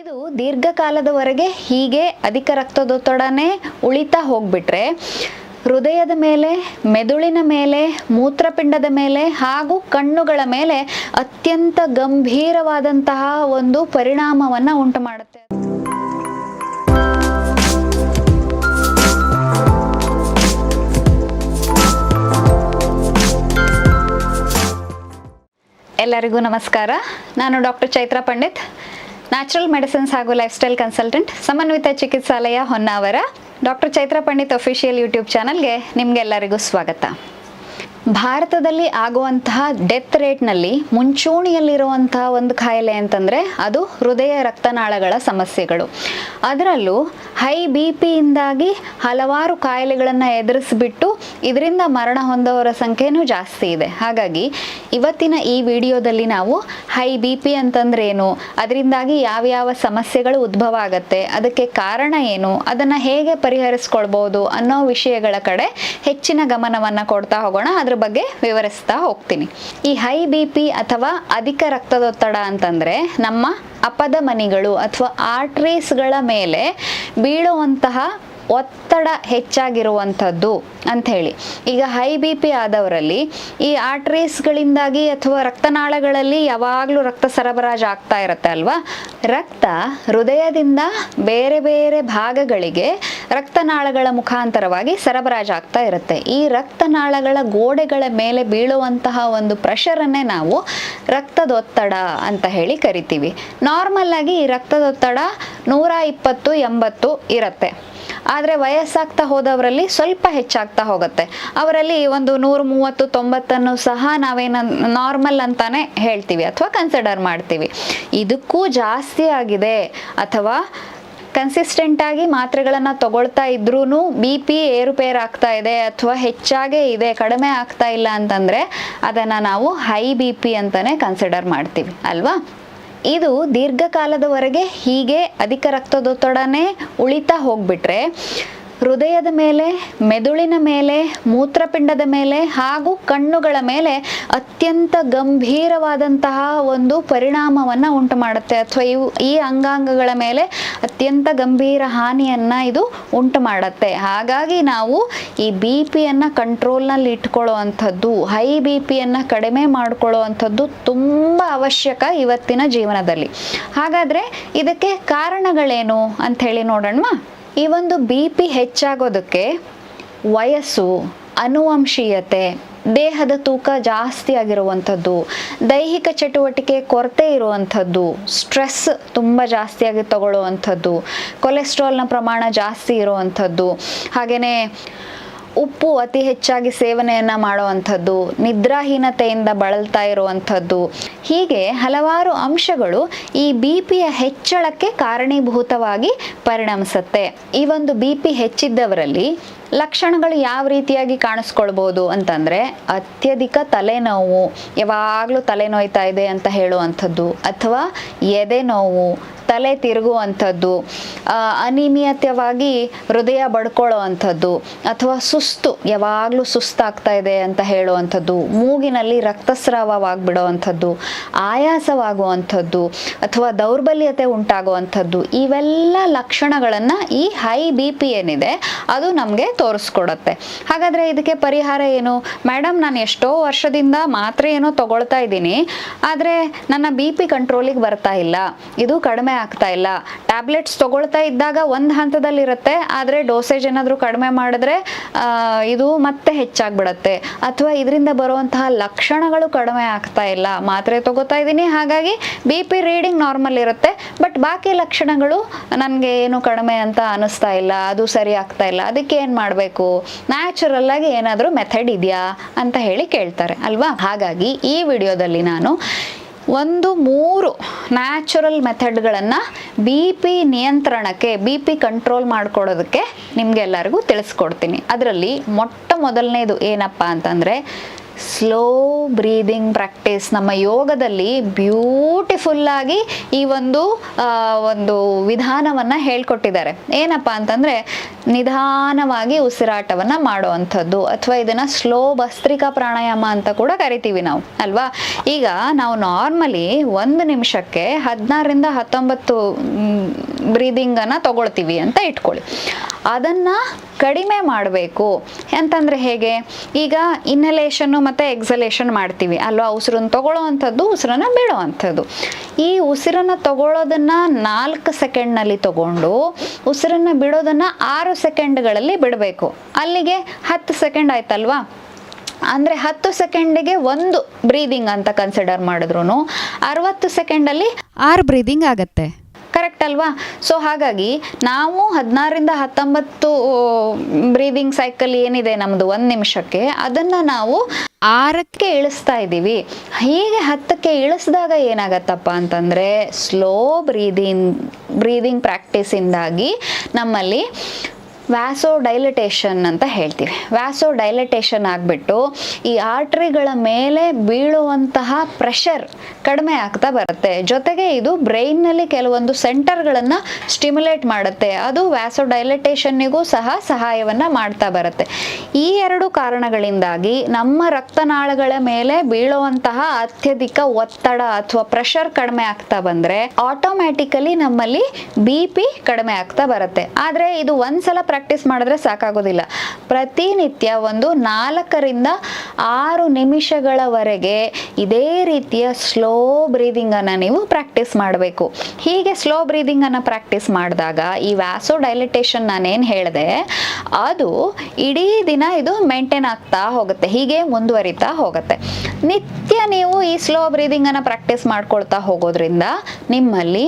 ಇದು ದೀರ್ಘಕಾಲದವರೆಗೆ ಹೀಗೆ ಅಧಿಕ ರಕ್ತದೊತ್ತಡನೆ ಉಳಿತಾ ಹೋಗ್ಬಿಟ್ರೆ ಹೃದಯದ ಮೇಲೆ, ಮೆದುಳಿನ ಮೇಲೆ, ಮೂತ್ರಪಿಂಡದ ಮೇಲೆ ಹಾಗೂ ಕಣ್ಣುಗಳ ಮೇಲೆ ಅತ್ಯಂತ ಗಂಭೀರವಾದಂತಹ ಒಂದು ಪರಿಣಾಮವನ್ನು ಉಂಟು ಮಾಡುತ್ತೆ. ಎಲ್ಲರಿಗೂ ನಮಸ್ಕಾರ. ನಾನು doctor Chaitra Pandit. Natural medicines ಹಾಗೂ lifestyle consultant Samanvita Chikitsalaya Honnavar. Doctor Chaitra Pandit official YouTube ಚಾನಲ್ಗೆ ನಿಮಗೆಲ್ಲರಿಗೂ ಸ್ವಾಗತ. ಭಾರತದಲ್ಲಿ ಆಗುವಂತಹ ಡೆತ್ ರೇಟ್ನಲ್ಲಿ ಮುಂಚೂಣಿಯಲ್ಲಿರುವಂತಹ ಒಂದು ಕಾಯಿಲೆ ಅಂತಂದರೆ ಅದು ಹೃದಯ ರಕ್ತನಾಳಗಳ ಸಮಸ್ಯೆಗಳು. ಅದರಲ್ಲೂ ಹೈ ಬಿ ಪಿಯಿಂದಾಗಿ ಹಲವಾರು ಕಾಯಿಲೆಗಳನ್ನು ಎದುರಿಸಿಬಿಟ್ಟು ಇದರಿಂದ ಮರಣ ಹೊಂದವರ ಸಂಖ್ಯೆಯೂ ಜಾಸ್ತಿ ಇದೆ. ಹಾಗಾಗಿ ಇವತ್ತಿನ ಈ ವಿಡಿಯೋದಲ್ಲಿ ನಾವು ಹೈ ಬಿ ಪಿ ಅಂತಂದ್ರೆ ಏನು ಅದರಿಂದಾಗಿ ಯಾವ್ಯಾವ ಸಮಸ್ಯೆಗಳು ಉದ್ಭವ ಆಗತ್ತೆ? ಅದಕ್ಕೆ ಕಾರಣ ಏನು? ಅದನ್ನು ಹೇಗೆ ಪರಿಹರಿಸ್ಕೊಳ್ಬೋದು ಅನ್ನೋ ವಿಷಯಗಳ ಕಡೆ ಹೆಚ್ಚಿನ ಗಮನವನ್ನು ಕೊಡ್ತಾ ಹೋಗೋಣ. ಅದ್ರ ಬಗ್ಗೆ ವಿವರಿಸ್ತಾ ಹೋಗ್ತೀನಿ. ಈ ಹೈ ಬಿ ಪಿ ಅಥವಾ ಅಧಿಕ ರಕ್ತದೊತ್ತಡ ಅಂತಂದ್ರೆ ನಮ್ಮ ಅಪದ ಮನಿಗಳು ಅಥವಾ ಆರ್ಟ್ರೀಸ್ಗಳ ಮೇಲೆ ಬೀಳುವಂತಹ ಒತ್ತಡ ಹೆಚ್ಚಾಗಿರುವಂಥದ್ದು ಅಂತ ಹೇಳಿ. ಈಗ ಹೈ ಬಿ ಪಿ ಆದವರಲ್ಲಿ ಈ ಆರ್ಟ್ರೀಸ್ಗಳಿಂದಾಗಿ ಅಥವಾ ರಕ್ತನಾಳಗಳಲ್ಲಿ ಯಾವಾಗಲೂ ರಕ್ತ ಸರಬರಾಜು ಆಗ್ತಾ ಇರುತ್ತೆ ಅಲ್ವಾ? ರಕ್ತ ಹೃದಯದಿಂದ ಬೇರೆ ಬೇರೆ ಭಾಗಗಳಿಗೆ ರಕ್ತನಾಳಗಳ ಮುಖಾಂತರವಾಗಿ ಸರಬರಾಜು ಆಗ್ತಾ ಇರುತ್ತೆ. ಈ ರಕ್ತನಾಳಗಳ ಗೋಡೆಗಳ ಮೇಲೆ ಬೀಳುವಂತಹ ಒಂದು ಪ್ರೆಷರನ್ನೇ ನಾವು ರಕ್ತದೊತ್ತಡ ಅಂತ ಹೇಳಿ ಕರಿತೀವಿ. ನಾರ್ಮಲ್ ಆಗಿ ಈ ರಕ್ತದೊತ್ತಡ ನೂರ ಇಪ್ಪತ್ತು ಎಂಬತ್ತು ಇರುತ್ತೆ. ಆದರೆ ವಯಸ್ಸಾಗ್ತಾ ಹೋದವರಲ್ಲಿ ಸ್ವಲ್ಪ ಹೆಚ್ಚಾಗ್ತಾ ಹೋಗುತ್ತೆ. ಅವರಲ್ಲಿ ಒಂದು ನೂರು, ಮೂವತ್ತು, ತೊಂಬತ್ತನ್ನು ಸಹ ನಾವೇನ ನಾರ್ಮಲ್ ಅಂತಾನೆ ಹೇಳ್ತೀವಿ ಅಥವಾ ಕನ್ಸಿಡರ್ ಮಾಡ್ತೀವಿ. ಇದಕ್ಕೂ ಜಾಸ್ತಿ ಆಗಿದೆ. ಅಥವಾ ಕನ್ಸಿಸ್ಟೆಂಟ್ ಆಗಿ ಮಾತ್ರೆಗಳನ್ನು ತಗೊಳ್ತಾ ಇದ್ರೂ ಬಿ ಪಿ ಏರುಪೇರು ಆಗ್ತಾ ಇದೆ ಅಥವಾ ಹೆಚ್ಚಾಗೇ ಇದೆ, ಕಡಿಮೆ ಆಗ್ತಾ ಇಲ್ಲ ಅಂತಂದರೆ ಅದನ್ನು ನಾವು ಹೈ ಬಿ ಪಿ ಅಂತಲೇ ಕನ್ಸಿಡರ್ ಮಾಡ್ತೀವಿ. ಅಲ್ವಾ? ಇದು ದೀರ್ಘಕಾಲದವರೆಗೆ ಹೀಗೆ ಅಧಿಕ ರಕ್ತದೊತ್ತಡನೇ ಉಳಿತಾ ಹೋಗ್ಬಿಟ್ರೆ ಹೃದಯದ ಮೇಲೆ, ಮೆದುಳಿನ ಮೇಲೆ, ಮೂತ್ರಪಿಂಡದ ಮೇಲೆ ಹಾಗೂ ಕಣ್ಣುಗಳ ಮೇಲೆ ಅತ್ಯಂತ ಗಂಭೀರವಾದಂತಹ ಒಂದು ಪರಿಣಾಮವನ್ನು ಉಂಟು ಮಾಡುತ್ತೆ ಅಥವಾ ಇವು ಈ ಅಂಗಾಂಗಗಳ ಮೇಲೆ ಅತ್ಯಂತ ಗಂಭೀರ ಹಾನಿಯನ್ನು ಇದು ಉಂಟು ಮಾಡುತ್ತೆ ಹಾಗಾಗಿ ನಾವು ಈ ಬಿ ಪಿಯನ್ನು ಕಂಟ್ರೋಲ್ನಲ್ಲಿ ಇಟ್ಕೊಳ್ಳೋ ಅಂಥದ್ದು ಹೈ ಬಿ ಪಿಯನ್ನು ಕಡಿಮೆ ಮಾಡ್ಕೊಳ್ಳೋ ಅಂಥದ್ದು ತುಂಬ ಅವಶ್ಯಕ ಇವತ್ತಿನ ಜೀವನದಲ್ಲಿ. ಹಾಗಾದರೆ ಇದಕ್ಕೆ ಕಾರಣಗಳೇನು ಅಂಥೇಳಿ ನೋಡೋಣ ಈ ಒಂದು ಬಿ ಪಿ ಹೆಚ್ಚಾಗೋದಕ್ಕೆ ವಯಸ್ಸು, ಅನುವಂಶೀಯತೆ, ದೇಹದ ತೂಕ ಜಾಸ್ತಿ ಆಗಿರುವಂಥದ್ದು, ದೈಹಿಕ ಚಟುವಟಿಕೆ ಕೊರತೆ ಇರುವಂಥದ್ದು ಸ್ಟ್ರೆಸ್ ತುಂಬ ಜಾಸ್ತಿಯಾಗಿ ತಗೊಳ್ಳುವಂಥದ್ದು ಕೊಲೆಸ್ಟ್ರಾಲ್ನ ಪ್ರಮಾಣ ಜಾಸ್ತಿ ಇರುವಂಥದ್ದು ಹಾಗೆಯೇ ಉಪ್ಪು ಅತಿ ಹೆಚ್ಚಾಗಿ ಸೇವನೆಯನ್ನು ಮಾಡುವಂಥದ್ದು, ನಿದ್ರಾಹೀನತೆಯಿಂದ ಬಳಲ್ತಾ ಇರುವಂಥದ್ದು ಹೀಗೆ ಹಲವಾರು ಅಂಶಗಳು ಈ ಬಿ ಪಿಯ ಹೆಚ್ಚಳಕ್ಕೆ ಕಾರಣೀಭೂತವಾಗಿ ಪರಿಣಮಿಸುತ್ತೆ. ಈ ಒಂದು ಬಿ ಪಿ ಹೆಚ್ಚಿದ್ದವರಲ್ಲಿ ಲಕ್ಷಣಗಳು ಯಾವ ರೀತಿಯಾಗಿ ಕಾಣಿಸ್ಕೊಳ್ಬೋದು ಅಂತಂದರೆ ಅತ್ಯಧಿಕ ತಲೆನೋವು, ಯಾವಾಗಲೂ ತಲೆನೋಯ್ತಾ ಇದೆ ಅಂತ ಹೇಳುವಂಥದ್ದು, ಅಥವಾ ಎದೆ ನೋವು ತಲೆ ತಿರುಗುವಂಥದ್ದು ಅನಿಮಿಯತವಾಗಿ ಹೃದಯ ಬಡ್ಕೊಳ್ಳೋ ಅಂಥದ್ದು ಅಥವಾ ಸುಸ್ತು, ಯಾವಾಗಲೂ ಸುಸ್ತಾಗ್ತಾ ಇದೆ ಅಂತ ಹೇಳುವಂಥದ್ದು, ಮೂಗಿನಲ್ಲಿ ರಕ್ತಸ್ರಾವವಾಗಿಬಿಡೋ ಅಂಥದ್ದು ಆಯಾಸವಾಗುವಂಥದ್ದು, ಅಥವಾ ದೌರ್ಬಲ್ಯತೆ ಉಂಟಾಗುವಂಥದ್ದು, ಇವೆಲ್ಲ ಲಕ್ಷಣಗಳನ್ನು ಈ ಹೈ ಬಿ ಪಿ ಏನಿದೆ, ಅದು ನಮಗೆ ತೋರಿಸ್ಕೊಡುತ್ತೆ. ಹಾಗಾದರೆ ಇದಕ್ಕೆ ಪರಿಹಾರ ಏನು? ಮೇಡಮ್, ನಾನು ಎಷ್ಟೋ ವರ್ಷದಿಂದ ಮಾತ್ರೆ ಏನೋ ತಗೊಳ್ತಾ ಇದ್ದೀನಿ, ಆದರೆ ನನ್ನ ಬಿ ಪಿ ಕಂಟ್ರೋಲಿಗೆ ಬರ್ತಾ ಇಲ್ಲ. ಇದು ಕಡಿಮೆ ಆಗ್ತಾ ಇಲ್ಲ. ಟ್ಯಾಬ್ಲೆಟ್ಸ್ ತಗೊಳ್ತಾ ಇದ್ದಾಗ ಒಂದು ಹಂತದಲ್ಲಿರುತ್ತೆ, ಆದರೆ ಡೋಸೇಜ್ ಏನಾದರೂ ಕಡಿಮೆ ಮಾಡಿದ್ರೆ ಇದು ಮತ್ತೆ ಹೆಚ್ಚಾಗ್ಬಿಡತ್ತೆ. ಅಥವಾ ಇದರಿಂದ ಬರುವಂತಹ ಲಕ್ಷಣಗಳು ಕಡಿಮೆ ಆಗ್ತಾ ಇಲ್ಲ. ಮಾತ್ರೆ ತಗೋತಾ ಇದ್ದೀನಿ, ಹಾಗಾಗಿ ಬಿ ಪಿ ರೀಡಿಂಗ್ ನಾರ್ಮಲ್ ಇರುತ್ತೆ ಬಟ್ ಬಾಕಿ ಲಕ್ಷಣಗಳು ನನಗೆ ಏನು ಕಡಿಮೆ ಅಂತ ಅನಿಸ್ತಾ ಇಲ್ಲ. ಅದು ಸರಿ ಆಗ್ತಾ ಇಲ್ಲ. ಅದಕ್ಕೆ ಏನು ಮಾಡಬೇಕು? ನ್ಯಾಚುರಲ್ ಆಗಿ ಏನಾದರೂ ಮೆಥಡ್ ಇದೆಯಾ ಅಂತ ಹೇಳಿ ಕೇಳ್ತಾರೆ, ಅಲ್ವಾ? ಹಾಗಾಗಿ ಈ ವಿಡಿಯೋದಲ್ಲಿ ನಾನು ಒಂದು, ಮೂರು ನ್ಯಾಚುರಲ್ ಮೆಥಡ್ಗಳನ್ನು ಬಿ ಪಿ ನಿಯಂತ್ರಣಕ್ಕೆ ಬಿ ಪಿ ಕಂಟ್ರೋಲ್ ಮಾಡಿಕೊಡೋದಕ್ಕೆ ನಿಮಗೆಲ್ಲರಿಗೂ ತಿಳಿಸ್ಕೊಡ್ತೀನಿ. ಅದರಲ್ಲಿ ಮೊಟ್ಟ ಮೊದಲನೇದು ಏನಪ್ಪ ಅಂತಂದರೆ ಸ್ಲೋ ಬ್ರೀದಿಂಗ್ ಪ್ರಾಕ್ಟೀಸ್ ನಮ್ಮ ಯೋಗದಲ್ಲಿ ಬ್ಯೂಟಿಫುಲ್ಲಾಗಿ ಈ ಒಂದು ಒಂದು ವಿಧಾನವನ್ನು ಹೇಳ್ಕೊಟ್ಟಿದ್ದಾರೆ. ಏನಪ್ಪ ಅಂತಂದರೆ, ನಿಧಾನವಾಗಿ ಉಸಿರಾಟವನ್ನು ಮಾಡುವಂಥದ್ದು ಅಥವಾ ಇದನ್ನು ಸ್ಲೋ ಭಸ್ತ್ರಿಕಾ ಪ್ರಾಣಾಯಾಮ ಅಂತ ಕೂಡ ಕರಿತೀವಿ ನಾವು, ಅಲ್ವಾ? ಈಗ ನಾವು ನಾರ್ಮಲಿ ಒಂದು ನಿಮಿಷಕ್ಕೆ ಹದಿನಾರರಿಂದ ಹತ್ತೊಂಬತ್ತು ಬ್ರೀದಿಂಗನ್ನು ತಗೊಳ್ತೀವಿ ಅಂತ ಇಟ್ಕೊಳ್ಳಿ. ಅದನ್ನು ಕಡಿಮೆ ಮಾಡಬೇಕು. ಅಂತಂದರೆ ಹೇಗೆ? ಈಗ ಇನ್ಹಲೇಷನ್ನು ಮತ್ತು ಎಕ್ಸಲೇಷನ್ ಮಾಡ್ತೀವಿ. ಅಲ್ವಾ? ಉಸಿರನ್ನು ತಗೊಳ್ಳೋ ಅಂಥದ್ದು, ಉಸಿರನ್ನು ಬಿಡೋ ಅಂಥದ್ದು. ಈ ಉಸಿರನ್ನು ತಗೊಳ್ಳೋದನ್ನು ನಾಲ್ಕು ಸೆಕೆಂಡ್ನಲ್ಲಿ ತಗೊಂಡು, ಉಸಿರನ್ನು ಬಿಡೋದನ್ನು ಆರು ಸೆಕೆಂಡ್ಗಳಲ್ಲಿ ಬಿಡಬೇಕು. ಅಲ್ಲಿಗೆ ಹತ್ತು ಸೆಕೆಂಡ್ ಆಯ್ತಲ್ವಾ? ಅಂದರೆ ಹತ್ತು ಸೆಕೆಂಡಿಗೆ ಒಂದು ಬ್ರೀದಿಂಗ್ ಅಂತ ಕನ್ಸಿಡರ್ ಮಾಡಿದ್ರು ಅರವತ್ತು ಸೆಕೆಂಡಲ್ಲಿ ಆರು ಬ್ರೀದಿಂಗ್ ಆಗತ್ತೆ. ಕರೆಕ್ಟ್ ಅಲ್ವಾ? ಸೊ ಹಾಗಾಗಿ ನಾವು ಹದಿನಾರರಿಂದ ಹತ್ತೊಂಬತ್ತು ಬ್ರೀದಿಂಗ್ ಸೈಕಲ್ ಏನಿದೆ ನಮ್ಮದು ಒಂದು ನಿಮಿಷಕ್ಕೆ, ಅದನ್ನು ನಾವು ಆರಕ್ಕೆ ಇಳಿಸ್ತಾ ಇದ್ದೀವಿ. ಹೀಗೆ ಹತ್ತಕ್ಕೆ ಇಳಿಸಿದಾಗ ಏನಾಗತ್ತಪ್ಪ ಅಂತಂದರೆ ಸ್ಲೋ ಬ್ರೀದಿಂಗ್ ಬ್ರೀದಿಂಗ್ ಪ್ರಾಕ್ಟೀಸಿಂದಾಗಿ ನಮ್ಮಲ್ಲಿ ವ್ಯಾಸೋ ಡೈಲಟೇಷನ್ ಅಂತ ಹೇಳ್ತೀವಿ. ವ್ಯಾಸೋ ಡೈಲಟೇಷನ್ ಆಗಿಬಿಟ್ಟು ಈ ಆರ್ಟ್ರಿಗಳ ಮೇಲೆ ಬೀಳುವಂತಹ ಪ್ರೆಷರ್ ಕಡಿಮೆ ಆಗ್ತಾ ಬರುತ್ತೆ. ಜೊತೆಗೆ ಇದು ಬ್ರೈನ್ನಲ್ಲಿ ಕೆಲವೊಂದು ಸೆಂಟರ್ಗಳನ್ನು ಸ್ಟಿಮ್ಯುಲೇಟ್ ಮಾಡುತ್ತೆ. ಅದು ವ್ಯಾಸೋ ಡೈಲಟೇಷನ್ನಿಗೂ ಸಹ ಸಹಾಯವನ್ನು ಮಾಡ್ತಾ ಬರುತ್ತೆ. ಈ ಎರಡು ಕಾರಣಗಳಿಂದಾಗಿ ನಮ್ಮ ರಕ್ತನಾಳಗಳ ಮೇಲೆ ಬೀಳುವಂತಹ ಅತ್ಯಧಿಕ ಒತ್ತಡ ಅಥವಾ ಪ್ರೆಷರ್ ಕಡಿಮೆ ಆಗ್ತಾ ಬಂದರೆ ಆಟೋಮ್ಯಾಟಿಕಲಿ ನಮ್ಮಲ್ಲಿ ಬಿ ಪಿ ಕಡಿಮೆ ಆಗ್ತಾ ಬರುತ್ತೆ. ಆದರೆ ಇದು ಒಂದ್ಸಲ ಪ್ರಾಕ್ಟೀಸ್ ಮಾಡಿದ್ರೆ ಸಾಕಾಗೋದಿಲ್ಲ. ಪ್ರತಿನಿತ್ಯ ಒಂದು ನಾಲ್ಕರಿಂದ ಆರು ನಿಮಿಷಗಳವರೆಗೆ ಇದೇ ರೀತಿಯ ಸ್ಲೋ ಬ್ರೀದಿಂಗನ್ನು ನೀವು ಪ್ರಾಕ್ಟೀಸ್ ಮಾಡಬೇಕು. ಹೀಗೆ ಸ್ಲೋ ಬ್ರೀದಿಂಗನ್ನು ಪ್ರಾಕ್ಟೀಸ್ ಮಾಡಿದಾಗ ಈ ವ್ಯಾಸೋ ಡೈಲಿಟೇಷನ್ ನಾನೇನು ಹೇಳಿದೆ, ಅದು ಇಡೀ ದಿನ ಇದು ಮೇಂಟೈನ್ ಆಗ್ತಾ ಹೋಗುತ್ತೆ, ಹೀಗೆ ಮುಂದುವರಿತಾ ಹೋಗುತ್ತೆ. ನಿತ್ಯ ನೀವು ಈ ಸ್ಲೋ ಬ್ರೀದಿಂಗನ್ನು ಪ್ರಾಕ್ಟೀಸ್ ಮಾಡ್ಕೊಳ್ತಾ ಹೋಗೋದ್ರಿಂದ ನಿಮ್ಮಲ್ಲಿ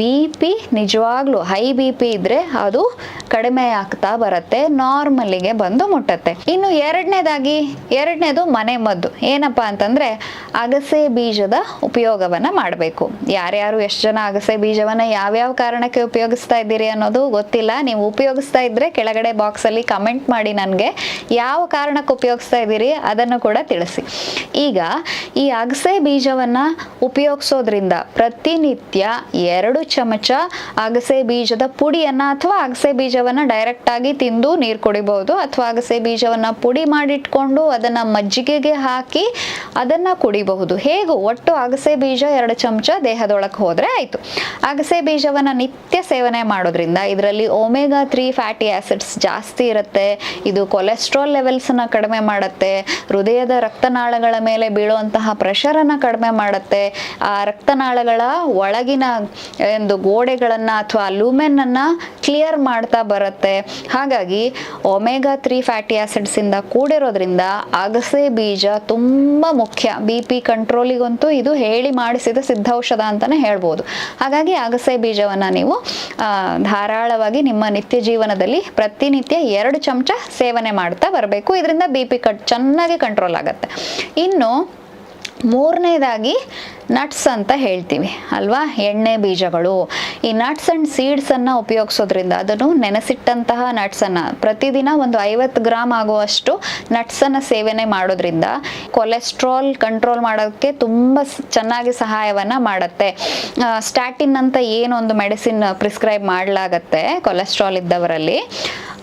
ಬಿ ಪಿ ನಿಜವಾಗ್ಲೂ ಹೈ ಬಿ ಪಿ ಇದ್ದರೆ ಅದು ಕಡಿಮೆ ಆಗ್ತಾ ಬರುತ್ತೆ ನಾರ್ಮಲಿಗೆ ಬಂದು ಮುಟ್ಟತ್ತೆ. ಇನ್ನು ಎರಡನೇದಾಗಿ, ಎರಡನೇದು ಮನೆ ಮದ್ದು. ಏನಪ್ಪ ಅಂತಂದ್ರೆ, ಅಗಸೆ ಬೀಜದ ಉಪಯೋಗವನ್ನ ಮಾಡಬೇಕು. ಯಾರ್ಯಾರು ಎಷ್ಟು ಜನ ಅಗಸೆ ಬೀಜವನ್ನ ಯಾವ್ಯಾವ ಕಾರಣಕ್ಕೆ ಉಪಯೋಗಿಸ್ತಾ ಇದ್ದೀರಿ ಅನ್ನೋದು ಗೊತ್ತಿಲ್ಲ. ನೀವು ಉಪಯೋಗಿಸ್ತಾ ಇದ್ರೆ ಕೆಳಗಡೆ ಬಾಕ್ಸ್ ಅಲ್ಲಿ ಕಮೆಂಟ್ ಮಾಡಿ ನನಗೆ ಯಾವ ಕಾರಣಕ್ಕೆ ಉಪಯೋಗಿಸ್ತಾ ಇದ್ದೀರಿ ಅದನ್ನು ಕೂಡ ತಿಳಿಸಿ. ಈಗ, ಈ ಅಗಸೆ ಬೀಜವನ್ನ ಉಪಯೋಗಿಸೋದ್ರಿಂದ ಪ್ರತಿನಿತ್ಯ ಎರಡು ಚಮಚ ಅಗಸೆ ಬೀಜದ ಪುಡಿಯನ್ನ ಅಥವಾ ಅಗಸೆ ಬೀಜವನ್ನು ಡೈರೆಕ್ಟಾಗಿ ತಿಂದು ನೀರು ಕುಡಿಬಹುದು ಅಥವಾ ಅಗಸೆ ಬೀಜವನ್ನು ಪುಡಿ ಮಾಡಿಟ್ಕೊಂಡು ಅದನ್ನು ಮಜ್ಜಿಗೆಗೆ ಹಾಕಿ ಅದನ್ನು ಕುಡಿಬಹುದು. ಹೇಗೂ ಒಟ್ಟು ಅಗಸೆ ಬೀಜ ಎರಡು ಚಮಚ ದೇಹದೊಳಗೆ ಹೋದರೆ ಆಯಿತು. ಅಗಸೆ ಬೀಜವನ್ನು ನಿತ್ಯ ಸೇವನೆ ಮಾಡೋದ್ರಿಂದ ಇದರಲ್ಲಿ ಒಮೆಗಾ ತ್ರೀ ಫ್ಯಾಟಿ ಆಸಿಡ್ಸ್ ಜಾಸ್ತಿ ಇರುತ್ತೆ. ಇದು ಕೊಲೆಸ್ಟ್ರಾಲ್ ಲೆವೆಲ್ಸನ್ನು ಕಡಿಮೆ ಮಾಡುತ್ತೆ. ಹೃದಯದ ರಕ್ತನಾಳಗಳ ಮೇಲೆ ಬೀಳುವಂತಹ ಪ್ರೆಷರನ್ನು ಕಡಿಮೆ ಮಾಡುತ್ತೆ. ಆ ರಕ್ತನಾಳಗಳ ಒಳಗಿನ ಒಂದು ಗೋಡೆಗಳನ್ನು ಅಥವಾ ಲೂಮೆನನ್ನು ಕ್ಲಿಯರ್ ಮಾಡ್ತಾ ಬರುತ್ತೆ. ಹಾಗಾಗಿ ಒಮೆಗಾ ತ್ರೀ ಫ್ಯಾಟಿ ಆಸಿಡ್ಸಿಂದ ಕೂಡಿರೋದ್ರಿಂದ ಅಗಸೆ ಬೀಜ ತುಂಬ ಮುಖ್ಯ. ಬಿ ಪಿ ಕಂಟ್ರೋಲಿಗಂತೂ ಇದು ಹೇಳಿ ಮಾಡಿಸಿದ ಸಿದ್ಧೌಷಧ ಅಂತಲೇ ಹೇಳ್ಬೋದು. ಹಾಗಾಗಿ ಅಗಸೆ ಬೀಜವನ್ನು ನೀವು ಧಾರಾಳವಾಗಿ ನಿಮ್ಮ ನಿತ್ಯ ಜೀವನದಲ್ಲಿ ಪ್ರತಿನಿತ್ಯ ಎರಡು ಚಮಚ ಸೇವನೆ ಮಾಡ್ತಾ ಬರಬೇಕು. ಇದರಿಂದ ಬಿ ಪಿ ಕಟ್ ಚೆನ್ನಾಗಿ ಕಂಟ್ರೋಲ್ ಆಗುತ್ತೆ. ಇನ್ನು ಮೂರನೇದಾಗಿ ನಟ್ಸ್ ಅಂತ ಹೇಳ್ತೀವಿ, ಅಲ್ವಾ? ಎಣ್ಣೆ ಬೀಜಗಳು. ಈ ನಟ್ಸ್ ಆ್ಯಂಡ್ ಸೀಡ್ಸನ್ನು ಉಪಯೋಗಿಸೋದ್ರಿಂದ ಅದನ್ನು ನೆನೆಸಿಟ್ಟಂತಹ ನಟ್ಸನ್ನು ಪ್ರತಿದಿನ ಒಂದು ಐವತ್ತು ಗ್ರಾಮ್ ಆಗುವಷ್ಟು ನಟ್ಸನ್ನು ಸೇವನೆ ಮಾಡೋದ್ರಿಂದ ಕೊಲೆಸ್ಟ್ರಾಲ್ ಕಂಟ್ರೋಲ್ ಮಾಡೋಕ್ಕೆ ತುಂಬ ಚೆನ್ನಾಗಿ ಸಹಾಯವನ್ನು ಮಾಡುತ್ತೆ. ಸ್ಟ್ಯಾಟಿನ್ ಅಂತ ಏನೊಂದು ಮೆಡಿಸಿನ್ ಪ್ರಿಸ್ಕ್ರೈಬ್ ಮಾಡಲಾಗತ್ತೆ ಕೊಲೆಸ್ಟ್ರಾಲ್ ಇದ್ದವರಲ್ಲಿ.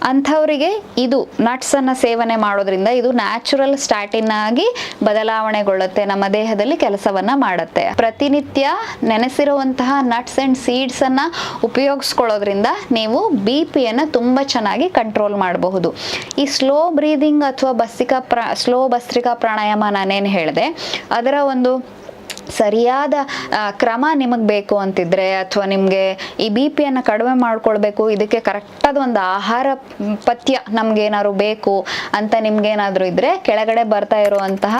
ಅಂಥವರಿಗೆ ಇದು ನಟ್ಸನ್ನು ಸೇವನೆ ಮಾಡೋದ್ರಿಂದ ಇದು ನ್ಯಾಚುರಲ್ ಸ್ಟಾಟಿನ್ ಆಗಿ ಬದಲಾವಣೆಗೊಳ್ಳುತ್ತೆ, ನಮ್ಮ ದೇಹದಲ್ಲಿ ಕೆಲಸವನ್ನ ಮಾಡುತ್ತೆ. ಪ್ರತಿನಿತ್ಯ ನೆನೆಸಿರುವಂತಹ ನಟ್ಸ್ ಆ್ಯಂಡ್ ಸೀಡ್ಸನ್ನು ಉಪಯೋಗಿಸ್ಕೊಳ್ಳೋದ್ರಿಂದ ನೀವು ಬಿ ಪಿಯನ್ನು ತುಂಬ ಚೆನ್ನಾಗಿ ಕಂಟ್ರೋಲ್ ಮಾಡಬಹುದು. ಈ ಸ್ಲೋ ಬ್ರೀದಿಂಗ್ ಅಥವಾ ಬಸ್ತಿಕಾ ಪ್ರ ಸ್ಲೋ ಭಸ್ತ್ರಿಕಾ ಪ್ರಾಣಾಯಾಮ ನಾನೇನು ಹೇಳಿದೆ, ಅದರ ಒಂದು ಸರಿಯಾದ ಕ್ರಮ ನಿಮಗೆ ಬೇಕು ಅಂತಿದ್ರೆ, ಅಥವಾ ನಿಮಗೆ ಈ ಬಿ ಪಿಯನ್ನು ಕಡಿಮೆ ಮಾಡ್ಕೊಳ್ಬೇಕು, ಇದಕ್ಕೆ ಕರೆಕ್ಟಾದ ಒಂದು ಆಹಾರ ಪಥ್ಯ ನಮಗೇನಾದ್ರು ಬೇಕು ಅಂತ ನಿಮ್ಗೇನಾದರೂ ಇದ್ದರೆ ಕೆಳಗಡೆ ಬರ್ತಾ ಇರುವಂತಹ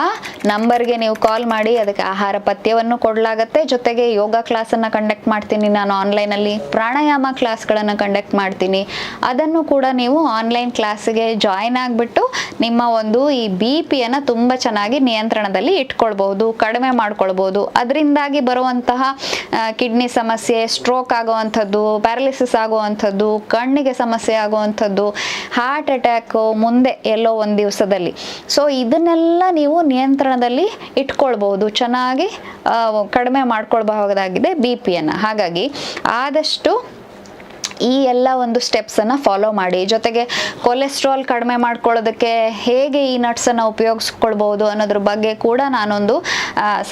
ನಂಬರ್ಗೆ ನೀವು ಕಾಲ್ ಮಾಡಿ, ಅದಕ್ಕೆ ಆಹಾರ ಪಥ್ಯವನ್ನು ಕೊಡಲಾಗತ್ತೆ. ಜೊತೆಗೆ ಯೋಗ ಕ್ಲಾಸನ್ನು ಕಂಡಕ್ಟ್ ಮಾಡ್ತೀನಿ ನಾನು ಆನ್ಲೈನಲ್ಲಿ ಪ್ರಾಣಾಯಾಮ ಕ್ಲಾಸ್ಗಳನ್ನು ಕಂಡಕ್ಟ್ ಮಾಡ್ತೀನಿ. ಅದನ್ನು ಕೂಡ ನೀವು ಆನ್ಲೈನ್ ಕ್ಲಾಸಿಗೆ ಜಾಯ್ನ್ ಆಗಿಬಿಟ್ಟು, ನಿಮ್ಮ ಒಂದು ಈ ಬಿ ಪಿಯನ್ನು ತುಂಬ ಚೆನ್ನಾಗಿ ನಿಯಂತ್ರಣದಲ್ಲಿ ಇಟ್ಕೊಳ್ಬಹುದು, ಕಡಿಮೆ ಮಾಡ್ಕೊಳ್ಬಹುದು. ಮಾಡ್ಕೊಳ್ಬಹುದು ಅದರಿಂದಾಗಿ ಬರುವಂತಹ ಕಿಡ್ನಿ ಸಮಸ್ಯೆ ಸ್ಟ್ರೋಕ್ ಆಗುವಂಥದ್ದು ಪ್ಯಾರಲಿಸಿಸ್ ಆಗುವಂಥದ್ದು, ಕಣ್ಣಿಗೆ ಸಮಸ್ಯೆ ಆಗುವಂಥದ್ದು ಹಾರ್ಟ್ ಅಟ್ಯಾಕು ಮುಂದೆ ಎಲ್ಲೋ ಒಂದು ದಿವಸದಲ್ಲಿ. ಸೊ ಇದನ್ನೆಲ್ಲ ನೀವು ನಿಯಂತ್ರಣದಲ್ಲಿ ಇಟ್ಕೊಳ್ಬಹುದು ಚೆನ್ನಾಗಿ ಕಡಿಮೆ ಮಾಡ್ಕೊಳ್ಬಹುದಾಗಿದೆ ಬಿ ಪಿಯನ್ನು ಹಾಗಾಗಿ, ಆದಷ್ಟು ಈ ಎಲ್ಲ ಒಂದು ಸ್ಟೆಪ್ಸನ್ನು ಫಾಲೋ ಮಾಡಿ. ಜೊತೆಗೆ ಕೊಲೆಸ್ಟ್ರಾಲ್ ಕಡಿಮೆ ಮಾಡ್ಕೊಳ್ಳೋದಕ್ಕೆ ಹೇಗೆ ಈ ನಟ್ಸನ್ನು ಉಪಯೋಗಿಸ್ಕೊಳ್ಬೋದು ಅನ್ನೋದ್ರ ಬಗ್ಗೆ ಕೂಡ ನಾನೊಂದು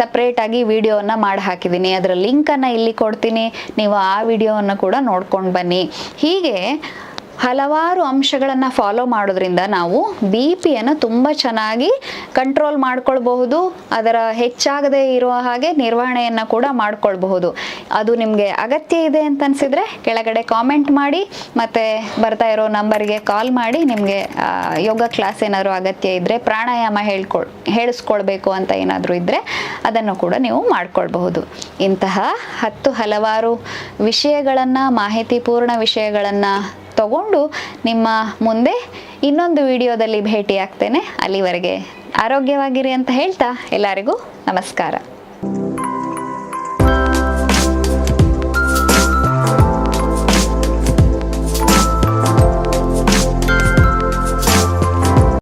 ಸಪ್ರೇಟಾಗಿ ವಿಡಿಯೋವನ್ನು ಮಾಡಿ ಹಾಕಿದ್ದೀನಿ ಅದರ ಲಿಂಕನ್ನು ಇಲ್ಲಿ ಕೊಡ್ತೀನಿ. ನೀವು ಆ ವಿಡಿಯೋವನ್ನು ಕೂಡ ನೋಡ್ಕೊಂಡು ಬನ್ನಿ. ಹೀಗೆ ಹಲವಾರು ಅಂಶಗಳನ್ನು ಫಾಲೋ ಮಾಡೋದ್ರಿಂದ ನಾವು ಬಿ ಪಿಯನ್ನು ತುಂಬ ಚೆನ್ನಾಗಿ ಕಂಟ್ರೋಲ್ ಮಾಡ್ಕೊಳ್ಬಹುದು, ಅದರ ಹೆಚ್ಚಾಗದೇ ಇರುವ ಹಾಗೆ ನಿರ್ವಹಣೆಯನ್ನು ಕೂಡ ಮಾಡ್ಕೊಳ್ಬಹುದು. ಅದು ನಿಮಗೆ ಅಗತ್ಯ ಇದೆ ಅಂತ ಅನಿಸಿದರೆ ಕೆಳಗಡೆ ಕಾಮೆಂಟ್ ಮಾಡಿ, ಮತ್ತು ಬರ್ತಾ ಇರೋ ನಂಬರ್ಗೆ ಕಾಲ್ ಮಾಡಿ, ನಿಮಗೆ ಯೋಗ ಕ್ಲಾಸ್ ಏನಾದರೂ ಅಗತ್ಯ ಇದ್ದರೆ ಪ್ರಾಣಾಯಾಮ ಹೇಳ್ಕೊ, ಹೇಳಿಸ್ಕೊಳ್ಬೇಕು ಅಂತ ಏನಾದರೂ ಇದ್ದರೆ ಅದನ್ನು ಕೂಡ ನೀವು ಮಾಡ್ಕೊಳ್ಬಹುದು. ಇಂತಹ ಹತ್ತು ಹಲವಾರು ವಿಷಯಗಳನ್ನು, ಮಾಹಿತಿಪೂರ್ಣ ವಿಷಯಗಳನ್ನು ತಗೊಂಡು ನಿಮ್ಮ ಮುಂದೆ ಇನ್ನೊಂದು ವಿಡಿಯೋದಲ್ಲಿ ಭೇಟಿ ಆಗ್ತೇನೆ ಅಲ್ಲಿವರೆಗೆ ಆರೋಗ್ಯವಾಗಿರಿ ಅಂತ ಹೇಳ್ತಾ ಎಲ್ಲರಿಗೂ ನಮಸ್ಕಾರ.